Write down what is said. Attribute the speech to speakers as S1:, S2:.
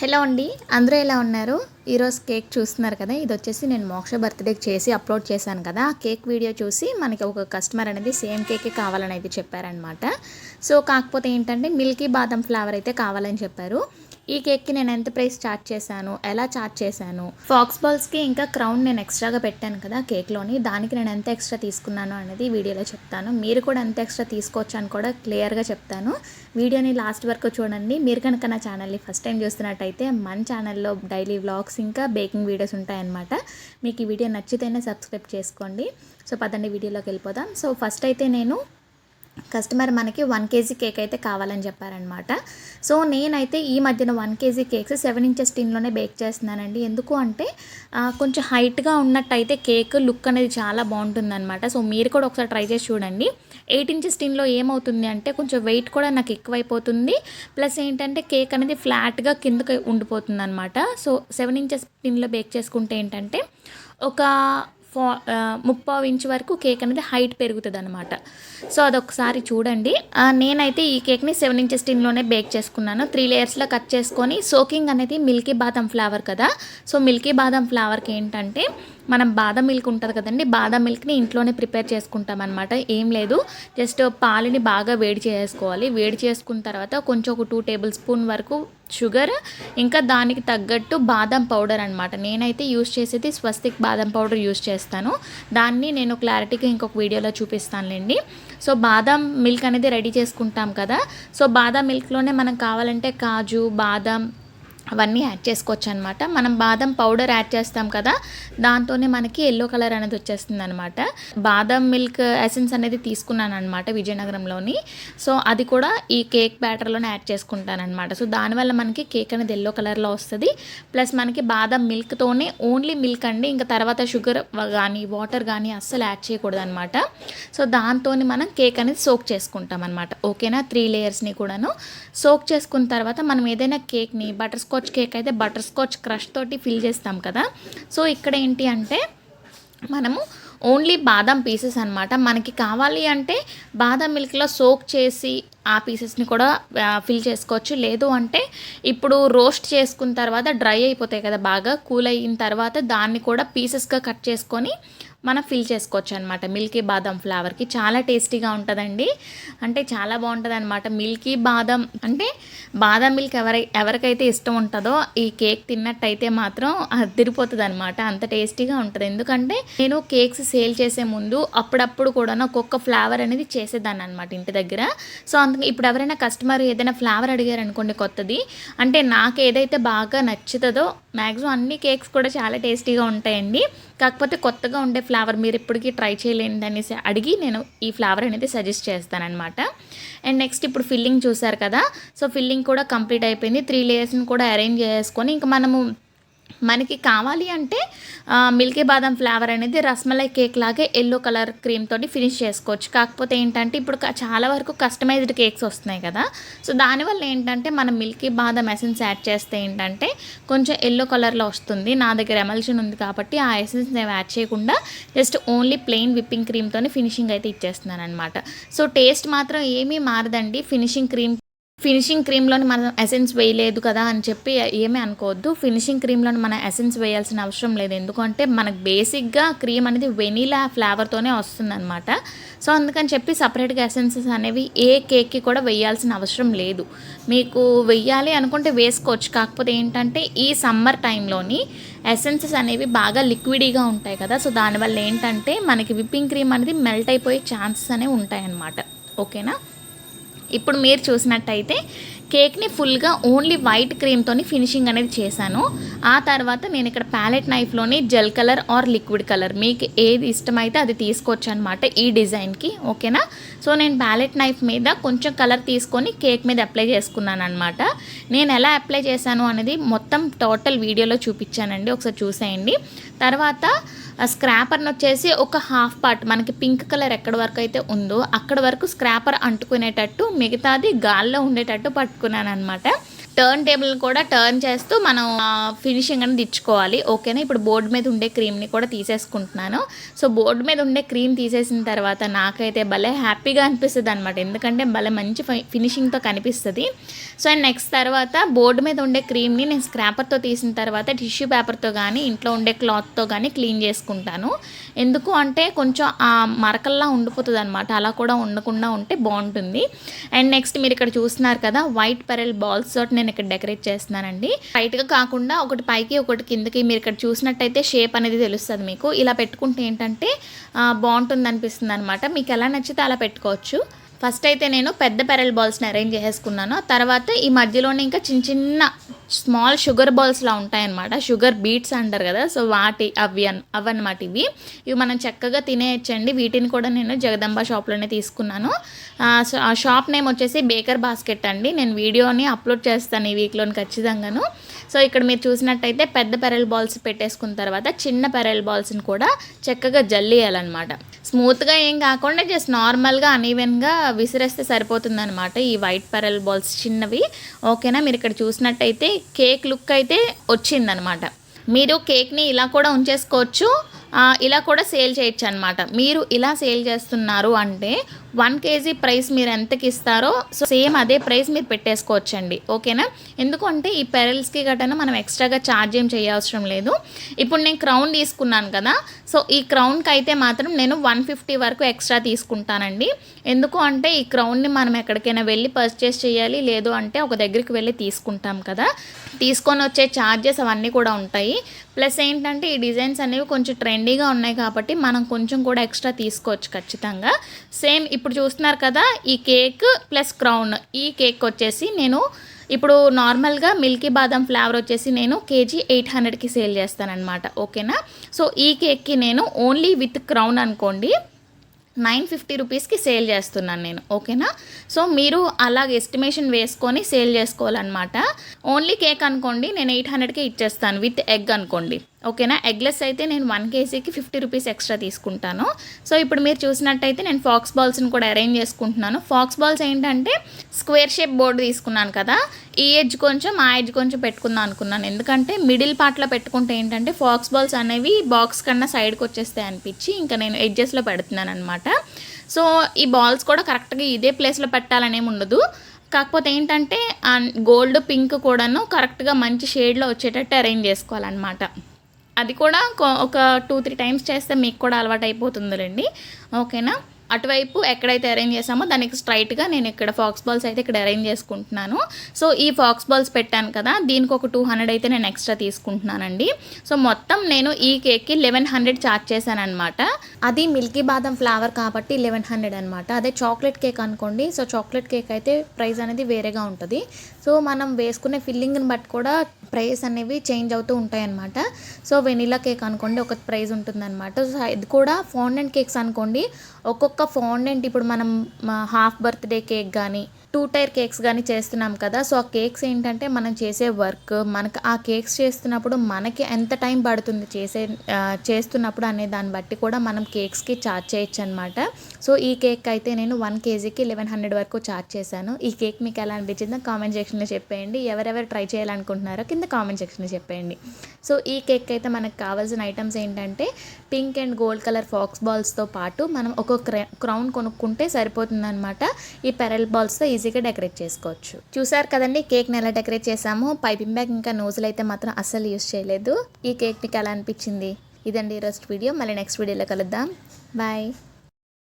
S1: Hello అండి. అందరూ ఎలా ఉన్నారు? ఈరోజు కేక్ చూస్తున్నారు కదా ఇది వచ్చేసి నేను మోక్ష బర్త్డేకి చేసి అప్లోడ్ చేశాను కదా ఆ కేక్ వీడియో చూసి మనకి ఒక కస్టమర్ అనేది సేమ్ కేకే కావాలని అయితే చెప్పారనమాట సో కాకపోతే ఏంటంటే మిల్కీ బాదం ఫ్లేవర్ అయితే కావాలని చెప్పారు. ఈ కేక్కి నేను ఎంత ప్రైస్ చార్జ్ చేశాను? ఎలా చార్జ్ చేశాను? ఫాక్స్ బాల్స్కి ఇంకా క్రౌన్ నేను ఎక్స్ట్రాగా పెట్టాను కదా కేక్లోని. దానికి నేను ఎంత ఎక్స్ట్రా తీసుకున్నాను అనేది వీడియోలో చెప్తాను. మీరు కూడా ఎంత ఎక్స్ట్రా తీసుకోవచ్చు అని కూడా క్లియర్గా చెప్తాను. వీడియోని లాస్ట్ వరకు చూడండి. మీరు కనుక నా ఛానల్ని ఫస్ట్ టైం చూస్తున్నట్టయితే మన ఛానల్లో డైలీ వ్లాగ్స్ ఇంకా బేకింగ్ వీడియోస్ ఉంటాయన్నమాట. మీకు ఈ వీడియో నచ్చితేనే సబ్స్క్రైబ్ చేసుకోండి. సో పదండి వీడియోలోకి వెళ్ళిపోదాం. సో ఫస్ట్ అయితే నేను కస్టమర్ మనకి వన్ కేజీ కేక్ అయితే కావాలని చెప్పారనమాట సో నేనైతే ఈ మధ్యన one KG cakes seven inches టిన్లోనే bake చేస్తున్నానండి. ఎందుకు అంటే కొంచెం హైట్గా ఉన్నట్టయితే కేక్ లుక్ అనేది చాలా బాగుంటుందన్నమాట. సో మీరు కూడా ఒకసారి ట్రై చేసి చూడండి. ఎయిట్ ఇంచెస్ టిన్లో ఏమవుతుంది అంటే కొంచెం వెయిట్ కూడా నాకు ఎక్కువైపోతుంది. ప్లస్ ఏంటంటే కేక్ అనేది ఫ్లాట్గా కిందకి ఉండిపోతుంది అనమాట సో సెవెన్ ఇంచెస్ టిన్లో బేక్ చేసుకుంటే ఏంటంటే ఒక ముప్పై ముప్పావు ఇంచ్ వరకు కేక్ అనేది హైట్ పెరుగుతుంది అనమాట సో అదొకసారి చూడండి. నేనైతే ఈ కేక్ని సెవెన్ ఇంచెస్ టిన్లోనే బేక్ చేసుకున్నాను. త్రీ లేయర్స్లో కట్ చేసుకొని సోకింగ్ అనేది మిల్కీ బాదం ఫ్లేవర్ కదా. సో మిల్కీ బాదం ఫ్లేవర్కి ఏంటంటే మనం బాదం మిల్క్ ఉంటుంది కదండి బాదం మిల్క్ని ఇంట్లోనే ప్రిపేర్ చేసుకుంటాం అనమాట ఏం లేదు జస్ట్ పాలని బాగా వేడి చేసుకోవాలి. వేడి చేసుకున్న తర్వాత కొంచెం ఒక టూ టేబుల్ స్పూన్ వరకు షుగర్ ఇంకా దానికి తగ్గట్టు బాదం పౌడర్ అనమాట నేనైతే యూస్ చేసేది స్వస్తిక్ బాదం పౌడర్ యూస్ చేస్తాను. దాన్ని నేను క్లారిటీగా ఇంకొక వీడియోలో చూపిస్తానులేండి. సో బాదం మిల్క్ అనేది రెడీ చేసుకుంటాం కదా. సో బాదం మిల్క్లోనే మనం కావాలంటే కాజు బాదం అవన్నీ యాడ్ చేసుకోవచ్చు అనమాట మనం బాదం పౌడర్ యాడ్ చేస్తాం కదా దాంతోనే మనకి ఎల్లో కలర్ అనేది వచ్చేస్తుంది అనమాట బాదం మిల్క్ ఎసెన్స్ అనేది తీసుకున్నాను అనమాట విజయనగరంలోని. సో అది కూడా ఈ కేక్ బ్యాటర్లోనే యాడ్ చేసుకుంటాను అనమాట సో దానివల్ల మనకి కేక్ అనేది ఎల్లో కలర్లో వస్తుంది. ప్లస్ మనకి బాదం మిల్క్తోనే ఓన్లీ మిల్క్ అండి ఇంకా తర్వాత షుగర్ కానీ వాటర్ కానీ అస్సలు యాడ్ చేయకూడదు అనమాట సో దాంతో మనం కేక్ అనేది సోక్ చేసుకుంటాం అనమాట ఓకేనా? త్రీ లేయర్స్ని కూడాను. సోక్ చేసుకున్న తర్వాత మనం ఏదైనా కేక్ని బటర్ స్కాచ్ కేక్ అయితే బటర్ స్కాచ్ క్రష్ తోటి ఫిల్ చేస్తాం కదా. సో ఇక్కడ ఏంటి అంటే మనము ఓన్లీ బాదం పీసెస్ అనమాట మనకి కావాలి అంటే బాదం మిల్క్లో సోక్ చేసి ఆ పీసెస్ని కూడా ఫిల్ చేసుకోవచ్చు. లేదు అంటే ఇప్పుడు రోస్ట్ చేసుకున్న తర్వాత డ్రై అయిపోతాయి కదా బాగా కూల్ అయిన తర్వాత దాన్ని కూడా పీసెస్గా కట్ చేసుకొని మనం ఫిల్ చేసుకోవచ్చు అనమాట మిల్కీ బాదం ఫ్లేవర్కి చాలా టేస్టీగా ఉంటుందండి. అంటే చాలా బాగుంటుంది అనమాట మిల్కీ బాదం అంటే బాదం మిల్క్ ఎవరై ఎవరికైతే ఇష్టం ఉంటుందో ఈ కేక్ తిన్నట్టయితే మాత్రం అదిరిపోతుంది అనమాట అంత టేస్టీగా ఉంటుంది. ఎందుకంటే నేను కేక్స్ సేల్ చేసే ముందు అప్పుడప్పుడు కూడా ఒక్కొక్క ఫ్లేవర్ అనేది చేసేదాన్ని అనమాట ఇంటి దగ్గర. సో అందుకని ఇప్పుడు ఎవరైనా కస్టమర్ ఏదైనా ఫ్లేవర్ అడిగారు అనుకోండి కొత్తది. అంటే నాకు ఏదైతే బాగా నచ్చుతుందో మ్యాక్సిమం అన్ని కేక్స్ కూడా చాలా టేస్టీగా ఉంటాయండి. కాకపోతే కొత్తగా ఉండే ఫ్లేవర్ మీరు ఇప్పటికీ ట్రై చేయలేండి అనేసి అడిగి నేను ఈ ఫ్లేవర్ అనేది సజెస్ట్ చేస్తానన్నమాట. అండ్ నెక్స్ట్ ఇప్పుడు ఫిల్లింగ్ చూసారు కదా? సో ఫిల్లింగ్ కూడా కంప్లీట్ అయిపోయింది. త్రీ లేయర్స్ని కూడా అరేంజ్ చేసుకొని ఇంకా మనము మనకి కావాలి అంటే మిల్కీ బాదం ఫ్లేవర్ అనేది రస్మలై కేక్ లాగే ఎల్లో కలర్ క్రీమ్ తోటి ఫినిష్ చేసుకోవచ్చు. కాకపోతే ఏంటంటే ఇప్పుడు చాలా వరకు కస్టమైజ్డ్ కేక్స్ వస్తున్నాయి కదా. సో దానివల్ల ఏంటంటే మనం మిల్కీ బాదం ఎసెన్స్ యాడ్ చేస్తే ఏంటంటే కొంచెం ఎల్లో కలర్లో వస్తుంది. నా దగ్గర ఎమల్షన్ ఉంది కాబట్టి ఆ ఎసెన్స్ నేను యాడ్ చేయకుండా జస్ట్ ఓన్లీ ప్లెయిన్ విప్పింగ్ క్రీమ్తోనే ఫినిషింగ్ అయితే ఇచ్చేస్తున్నాను అనమాట సో టేస్ట్ మాత్రం ఏమీ మారదండి. ఫినిషింగ్ క్రీమ్ ఫినిషింగ్ క్రీమ్లోని మనం ఎసెన్స్ వేయలేదు కదా అని చెప్పి ఏమీ అనుకోవద్దు. ఫినిషింగ్ క్రీమ్లోని మనం ఎసెన్స్ వేయాల్సిన అవసరం లేదు. ఎందుకంటే మనకు బేసిక్గా క్రీమ్ అనేది వెనీలా ఫ్లేవర్తోనే వస్తుందన్నమాట. సో అందుకని చెప్పి సపరేట్గా ఎసెన్సెస్ అనేవి ఏ కేక్కి కూడా వేయాల్సిన అవసరం లేదు. మీకు వెయ్యాలి అనుకుంటే వేసుకోవచ్చు. కాకపోతే ఏంటంటే ఈ సమ్మర్ టైంలోని ఎసెన్సెస్ అనేవి బాగా లిక్విడీగా ఉంటాయి కదా. సో దానివల్ల ఏంటంటే మనకి విప్పింగ్ క్రీమ్ అనేది మెల్ట్ అయిపోయే ఛాన్సెస్ అనేవి ఉంటాయన్నమాట. ఓకేనా? ఇప్పుడు మీరు చూసినట్టయితే కేక్ని ఫుల్గా ఓన్లీ వైట్ క్రీమ్తోని ఫినిషింగ్ అనేది చేశాను. ఆ తర్వాత నేను ఇక్కడ palette నైఫ్లోని gel colour or liquid colour. మీకు ఏది ఇష్టమైతే అది తీసుకోవచ్చు అనమాట ఈ డిజైన్కి ఓకేనా? సో నేను ప్యాలెట్ నైఫ్ మీద కొంచెం కలర్ తీసుకొని కేక్ మీద అప్లై చేసుకున్నాను అనమాట నేను ఎలా అప్లై చేశాను అనేది మొత్తం టోటల్ వీడియోలో చూపించానండి. ఒకసారి చూసేయండి. తర్వాత స్క్రాపర్ని వచ్చేసి ఒక హాఫ్ పార్ట్ మనకి పింక్ కలర్ ఎక్కడ వరకు అయితే ఉందో అక్కడ వరకు స్క్రాపర్ అంటుకునేటట్టు మిగతాది గాల్లో ఉండేటట్టు పట్టుకున్నాను అనమాట టర్న్ టేబుల్ కూడా టర్న్ చేస్తూ మనం ఫినిషింగ్ అనేది ఇచ్చుకోవాలి. ఓకేనా ఇప్పుడు బోర్డు మీద ఉండే క్రీమ్ని కూడా తీసేసుకుంటున్నాను. సో బోర్డు మీద ఉండే క్రీమ్ తీసేసిన తర్వాత నాకైతే భలే హ్యాపీగా అనిపిస్తుంది అనమాట ఎందుకంటే భలే మంచి ఫినిషింగ్తో కనిపిస్తుంది. సో అండ్ నెక్స్ట్ తర్వాత బోర్డు మీద ఉండే క్రీమ్ని నేను స్క్రాపర్తో తీసిన తర్వాత టిష్యూ పేపర్తో కానీ ఇంట్లో ఉండే క్లాత్తో కానీ క్లీన్ చేసుకుంటాను. ఎందుకు అంటే కొంచెం ఆ మరకల్లా ఉండిపోతుంది అనమాట అలా కూడా ఉండకుండా ఉంటే బాగుంటుంది. అండ్ నెక్స్ట్ మీరు ఇక్కడ చూస్తున్నారు కదా వైట్ పెరల్ బాల్స్ తోటి నేను నేను ఇక్కడ డెకరేట్ చేస్తున్నానండి. వైట్గా కాకుండా ఒకటి పైకి ఒకటి కిందకి మీరు ఇక్కడ చూసినట్టయితే షేప్ అనేది తెలుస్తుంది మీకు. ఇలా పెట్టుకుంటే ఏంటంటే బాగుంటుంది అనిపిస్తుంది అనమాట మీకు ఎలా నచ్చితే అలా పెట్టుకోవచ్చు. ఫస్ట్ అయితే నేను పెద్ద పెరల్ బాల్స్ని అరేంజ్ చేసేసుకున్నాను. తర్వాత ఈ మధ్యలోనే ఇంకా చిన్న చిన్న స్మాల్ షుగర్ బాల్స్లా ఉంటాయన్నమాట. షుగర్ బీట్స్ అంటారు కదా సో వాటి అవి అన్ అవన్నమాట ఇవి. ఇవి మనం చక్కగా తినేయచ్చండి. వీటిని కూడా నేను జగదంబ షాప్లోనే తీసుకున్నాను. ఆ, సో ఆ షాప్ నేమ్ వచ్చేసి బేకర్ బాస్కెట్ అండి. నేను వీడియోని అప్లోడ్ చేస్తాను ఈ వీక్లోని ఖచ్చితంగాను. సో ఇక్కడ మీరు చూసినట్టయితే పెద్ద పెరల్ బాల్స్ పెట్టేసుకున్న తర్వాత చిన్న పెరల్ బాల్స్ని కూడా చక్కగా జల్లేయాలన్నమాట. స్మూత్గా ఏం కాకుండా జస్ట్ నార్మల్గా అనీవెన్గా విసిరేస్తే సరిపోతుంది అనమాట ఈ వైట్ పెరల్ బాల్స్ చిన్నవి. ఓకేనా? మీరు ఇక్కడ చూసినట్టయితే కేక్ లుక్ అయితే వచ్చిందనమాట మీరు కేక్ని ఇలా కూడా ఉంచేసుకోవచ్చు. ఇలా కూడా సేల్ చేయొచ్చు అనమాట మీరు ఇలా సేల్ చేస్తున్నారు అంటే వన్ కేజీ ప్రైస్ మీరు ఎంతకి ఇస్తారో సో సేమ్ అదే ప్రైస్ మీరు పెట్టేసుకోవచ్చండి. ఓకేనా? ఎందుకంటే ఈ పెరల్స్కి గటన మనం ఎక్స్ట్రాగా ఛార్జ్ ఏం చేయవసరం లేదు. ఇప్పుడు నేను క్రౌన్ తీసుకున్నాను కదా సో ఈ క్రౌన్కి అయితే మాత్రం నేను వన్ ఫిఫ్టీ వరకు ఎక్స్ట్రా తీసుకుంటానండి. ఎందుకు అంటే ఈ క్రౌన్ని మనం ఎక్కడికైనా వెళ్ళి పర్చేస్ చేయాలి లేదు అంటే ఒక దగ్గరికి వెళ్ళి తీసుకుంటాం కదా. తీసుకొని వచ్చే ఛార్జెస్ అవన్నీ కూడా ఉంటాయి. ప్లస్ ఏంటంటే ఈ డిజైన్స్ అనేవి కొంచెం ట్రెండీగా ఉన్నాయి కాబట్టి మనం కొంచెం కూడా ఎక్స్ట్రా తీసుకోవచ్చు ఖచ్చితంగా. సేమ్ ఇప్పుడు చూస్తున్నారు కదా ఈ కేక్ ప్లస్ క్రౌన్. ఈ కేక్ వచ్చేసి నేను ఇప్పుడు నార్మల్గా మిల్కీ బాదం ఫ్లేవర్ వచ్చేసి నేను కేజీ ఎయిట్ హండ్రెడ్కి సేల్ చేస్తానన్నమాట. ఓకేనా? సో ఈ కేక్కి నేను ఓన్లీ విత్ క్రౌన్ అనుకోండి నైన్ ఫిఫ్టీ రూపీస్కి సేల్ చేస్తున్నాను నేను ఓకేనా? సో మీరు అలాగ ఎస్టిమేషన్ వేసుకొని సేల్ చేసుకోవాలన్నమాట. ఓన్లీ కేక్ అనుకోండి నేను ఎయిట్ హండ్రెడ్కి ఇచ్చేస్తాను విత్ ఎగ్ అనుకోండి. ఓకేనా? ఎగ్లెస్ అయితే నేను వన్ కేజీకి ఫిఫ్టీ రూపీస్ ఎక్స్ట్రా తీసుకుంటాను. సో ఇప్పుడు మీరు చూసినట్టయితే నేను ఫాక్స్ బాల్స్ని కూడా అరేంజ్ చేసుకుంటున్నాను. ఫాక్స్ బాల్స్ ఏంటంటే స్క్వేర్ షేప్ బోర్డు తీసుకున్నాను కదా ఈ ఎడ్జ్ కొంచెం ఆ ఎడ్జ్ కొంచెం పెట్టుకుందాం అనుకున్నాను. ఎందుకంటే మిడిల్ పార్ట్లో పెట్టుకుంటే ఏంటంటే ఫాక్స్ బాల్స్ అనేవి బాక్స్ కన్నా సైడ్కి వచ్చేస్తాయి అనిపించి ఇంకా నేను ఎడ్జెస్లో పెడుతున్నాను అనమాట సో ఈ బాల్స్ కూడా కరెక్ట్గా ఇదే ప్లేస్లో పెట్టాలనేమి ఉండదు. కాకపోతే ఏంటంటే గోల్డ్ పింక్ కూడాను కరెక్ట్గా మంచి షేడ్లో వచ్చేటట్టు అరేంజ్ చేసుకోవాలన్నమాట. అది కూడా ఒక టూ త్రీ టైమ్స్ చేస్తే మీకు కూడా అలవాటు అయిపోతుందిలేండి. ఓకేనా? అటువైపు ఎక్కడైతే అరేంజ్ చేసామో దానికి స్ట్రైట్గా నేను ఇక్కడ ఫాక్స్ బాల్స్ అయితే ఇక్కడ అరేంజ్ చేసుకుంటున్నాను. సో ఈ ఫాక్స్ బాల్స్ పెట్టాను కదా దీనికి ఒక టూ హండ్రెడ్ అయితే నేను ఎక్స్ట్రా తీసుకుంటున్నానండి. సో మొత్తం నేను ఈ కేక్కి లెవెన్ హండ్రెడ్ చార్జ్ చేశానమాట అది మిల్కీ బాదం ఫ్లేవర్ కాబట్టి లెవెన్ హండ్రెడ్ అనమాట అదే చాక్లెట్ కేక్ అనుకోండి సో చాక్లెట్ కేక్ అయితే ప్రైస్ అనేది వేరేగా ఉంటుంది. సో మనం వేసుకునే ఫిల్లింగ్ని బట్టి కూడా ప్రైస్ అనేవి చేంజ్ అవుతూ ఉంటాయన్నమాట. సో వెనీలా కేక్ అనుకోండి ఒక ప్రైస్ ఉంటుందన్నమాట. సో ఇది కూడా ఫౌండెంట్ కేక్స్ అనుకోండి ఒక్కొక్క ఫౌండెంట్ ఇప్పుడు మనం హాఫ్ బర్త్డే కేక్ కానీ టూ టైర్ కేక్స్ కానీ చేస్తున్నాం కదా సో ఆ కేక్స్ ఏంటంటే మనం చేసే వర్క్ మనకు ఆ కేక్స్ చేస్తున్నప్పుడు మనకి ఎంత టైం పడుతుంది చేసే చేస్తున్నప్పుడు అనే దాన్ని బట్టి కూడా మనం కేక్స్కి ఛార్జ్ చేయొచ్చు అనమాట సో ఈ కేక్ అయితే నేను వన్ కేజీకి లెవెన్ హండ్రెడ్ వరకు ఛార్జ్ చేశాను. ఈ కేక్ మీకు ఎలా అనిపించిందో కామెంట్ సెక్షన్లో చెప్పేయండి. ఎవరెవరు ట్రై చేయాలనుకుంటున్నారో కింద కామెంట్ సెక్షన్లో చెప్పేయండి. సో ఈ కేక్ అయితే మనకు కావాల్సిన ఐటమ్స్ ఏంటంటే pink and gold colour faux బాల్స్తో పాటు మనం ఒక క్రౌన్ కొనుక్కుంటే సరిపోతుందనమాట ఈ పెరల్ బాల్స్తో ఈజీగా డెకరేట్ చేసుకోవచ్చు. చూసారు కదండి కేక్ని ఎలా డెకరేట్ చేసాము పైపింగ్ బ్యాగ్ ఇంకా నోజులు అయితే మాత్రం అస్సలు యూస్ చేయలేదు. ఈ కేక్ మీకు ఎలా అనిపించింది? ఇదండి ఈరోజు వీడియో. మళ్ళీ నెక్స్ట్ వీడియోలో కలుద్దాం. బాయ్.